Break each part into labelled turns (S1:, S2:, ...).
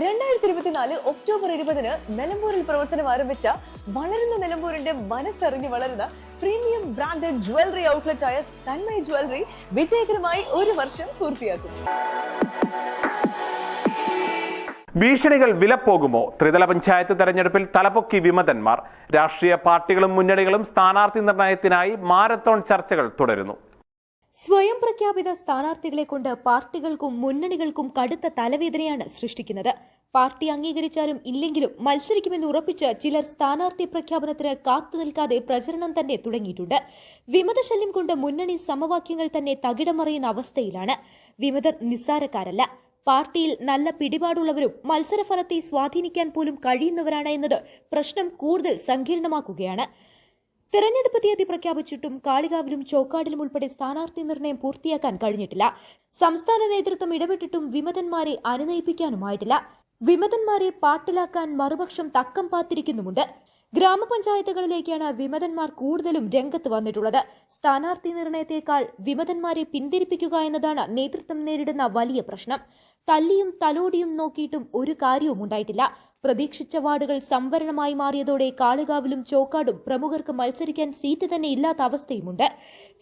S1: രണ്ടായിരത്തി ഇരുപത്തിനാല് ഒക്ടോബർ ഇരുപതിന് നിലമ്പൂരിൽ പ്രവർത്തനം ആരംഭിച്ച വളരുന്ന നിലമ്പൂരിന്റെ മനസ്സറിഞ്ഞ് വളരുന്ന പ്രീമിയം ബ്രാൻഡഡ് ജ്വല്ലറി ഔട്ട്ലെറ്റ് ആയ തന്മയ ജ്വല്ലറി വിജയകരമായി ഒരു വർഷം പൂർത്തിയാക്കും.
S2: ഭീഷണികൾ വിലപ്പോകുമോ ത്രിതല പഞ്ചായത്ത് തെരഞ്ഞെടുപ്പിൽ തലപൊക്കി വിമതന്മാർ. രാഷ്ട്രീയ പാർട്ടികളും മുന്നണികളും സ്ഥാനാർത്ഥി നിർണയത്തിനായി മാരത്തോൺ ചർച്ചകൾ തുടരുന്നു.
S3: സ്വയം പ്രഖ്യാപിത സ്ഥാനാർത്ഥികളെ കൊണ്ട് പാർട്ടികൾക്കും മുന്നണികൾക്കും കടുത്ത തലവേദനയാണ് സൃഷ്ടിക്കുന്നത്. പാർട്ടി അംഗീകരിച്ചാലും ഇല്ലെങ്കിലും മത്സരിക്കുമെന്ന് ഉറപ്പിച്ച് ചിലർ സ്ഥാനാർത്ഥി പ്രഖ്യാപനത്തിന് കാത്തു നിൽക്കാതെ പ്രചരണം തന്നെ തുടങ്ങിയിട്ടുണ്ട്. വിമതശല്യം കൊണ്ട് മുന്നണി സമവാക്യങ്ങൾ തന്നെ തകിടമറിയുന്ന അവസ്ഥയിലാണ്. വിമതർ നിസ്സാരക്കാരല്ല. പാർട്ടിയിൽ നല്ല പിടിപാടുള്ളവരും മത്സരഫലത്തെ സ്വാധീനിക്കാൻ പോലും കഴിയുന്നവരാണ് എന്നത് പ്രശ്നം കൂടുതൽ സങ്കീർണമാക്കുകയാണ്. തെരഞ്ഞെടുപ്പ് തീയതി പ്രഖ്യാപിച്ചിട്ടും കാളികാവിലും ചോക്കാടിലും ഉൾപ്പെടെ സ്ഥാനാർത്ഥി നിർണയം പൂർത്തിയാക്കാൻ കഴിഞ്ഞിട്ടില്ല. സംസ്ഥാന നേതൃത്വം ഇടപെട്ടിട്ടും വിമതന്മാരെ അനുനയിപ്പിക്കാനുമായിട്ടില്ല. വിമതന്മാരെ പാട്ടിലാക്കാൻ മറുപക്ഷം തക്കം പാത്തിരിക്കുന്നുമുണ്ട്. ഗ്രാമപഞ്ചായത്തുകളിലേക്കാണ് വിമതന്മാർ കൂടുതലും രംഗത്ത് വന്നിട്ടുള്ളത്. സ്ഥാനാർത്ഥി നിർണയത്തേക്കാൾ വിമതന്മാരെ പിന്തിരിപ്പിക്കുക എന്നതാണ് നേതൃത്വം നേരിടുന്ന വലിയ പ്രശ്നം. തല്ലിയും തലോടിയും നോക്കിയിട്ടും ഒരു കാര്യവും ഉണ്ടായിട്ടില്ല പ്രതീക്ഷിച്ച വാർഡുകൾ സംവരണമായി മാറിയതോടെ കാളികാവിലും ചോക്കാടും പ്രമുഖർക്ക് മത്സരിക്കാൻ സീറ്റ് തന്നെ ഇല്ലാത്ത അവസ്ഥയുമുണ്ട്.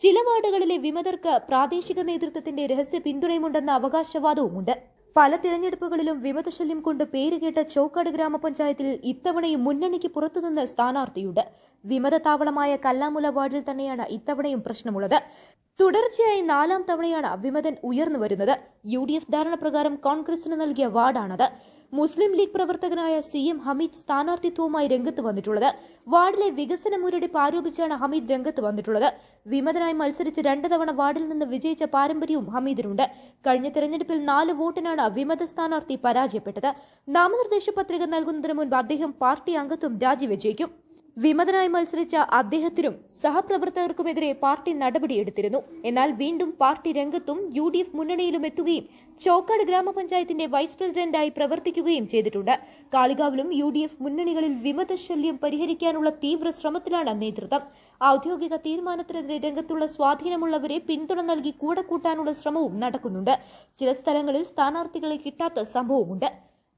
S3: ചില വാർഡുകളിലെ വിമതർക്ക് പ്രാദേശിക നേതൃത്വത്തിന്റെ രഹസ്യ പിന്തുണയുമുണ്ടെന്ന അവകാശവാദവുമുണ്ട്. പല തിരഞ്ഞെടുപ്പുകളിലും വിമതശല്യം കൊണ്ട് പേരുകേട്ട ചോക്കാട് ഗ്രാമപഞ്ചായത്തിൽ ഇത്തവണയും മുന്നണിക്ക് പുറത്തുനിന്ന് സ്ഥാനാർത്ഥിയുണ്ട്. വിമത താവളമായ കല്ലാമുല വാർഡിൽ തന്നെയാണ് ഇത്തവണയും പ്രശ്നമുള്ളത്. തുടർച്ചയായി നാലാം തവണയാണ് വിമതൻ ഉയർന്നു വരുന്നത്. യു ഡി എഫ് ധാരണ പ്രകാരം കോൺഗ്രസിന് നൽകിയ വാർഡാണത്. മുസ്ലിം ലീഗ് പ്രവർത്തകനായ സി എം ഹമീദ് സ്ഥാനാർത്ഥിത്വവുമായി രംഗത്ത് വന്നിട്ടുള്ളത്. വാർഡിലെ വികസന മുരടിപ്പ് ആരോപിച്ചാണ് ഹമീദ് രംഗത്ത് വന്നിട്ടുള്ളത്. വിമതനായി മത്സരിച്ച് രണ്ട് തവണ വാർഡിൽ നിന്ന് വിജയിച്ച പാരമ്പര്യവും ഹമീദിനുണ്ട്. കഴിഞ്ഞ തെരഞ്ഞെടുപ്പിൽ നാല് വോട്ടിനാണ് വിമത സ്ഥാനാർത്ഥി പരാജയപ്പെട്ടത്. നാമനിർദ്ദേശ പത്രിക നൽകുന്നതിന് മുൻപ് അദ്ദേഹം പാർട്ടി അംഗത്വം രാജിവെച്ചേക്കും. വിമതനായി മത്സരിച്ച അദ്ദേഹത്തിനും സഹപ്രവർത്തകർക്കുമെതിരെ പാർട്ടി നടപടിയെടുത്തിരുന്നു. എന്നാൽ വീണ്ടും പാർട്ടി രംഗത്തും യു ഡി എഫ് മുന്നണിയിലും എത്തുകയും ചോക്കാട് ഗ്രാമപഞ്ചായത്തിന്റെ വൈസ് പ്രസിഡന്റായി പ്രവർത്തിക്കുകയും ചെയ്തിട്ടുണ്ട്. കാളികാവിലും യു ഡി എഫ് മുന്നണികളിൽ വിമതശല്യം പരിഹരിക്കാനുള്ള തീവ്ര ശ്രമത്തിലാണ് നേതൃത്വം. ഔദ്യോഗിക തീരുമാനത്തിനെതിരെ രംഗത്തുള്ള സ്വാധീനമുള്ളവരെ പിന്തുണ നൽകി കൂടെ കൂട്ടാനുള്ള ശ്രമവും നടക്കുന്നുണ്ട്. ചില സ്ഥലങ്ങളിൽ സ്ഥാനാർത്ഥികളെ കിട്ടാത്ത സംഭവമുണ്ട്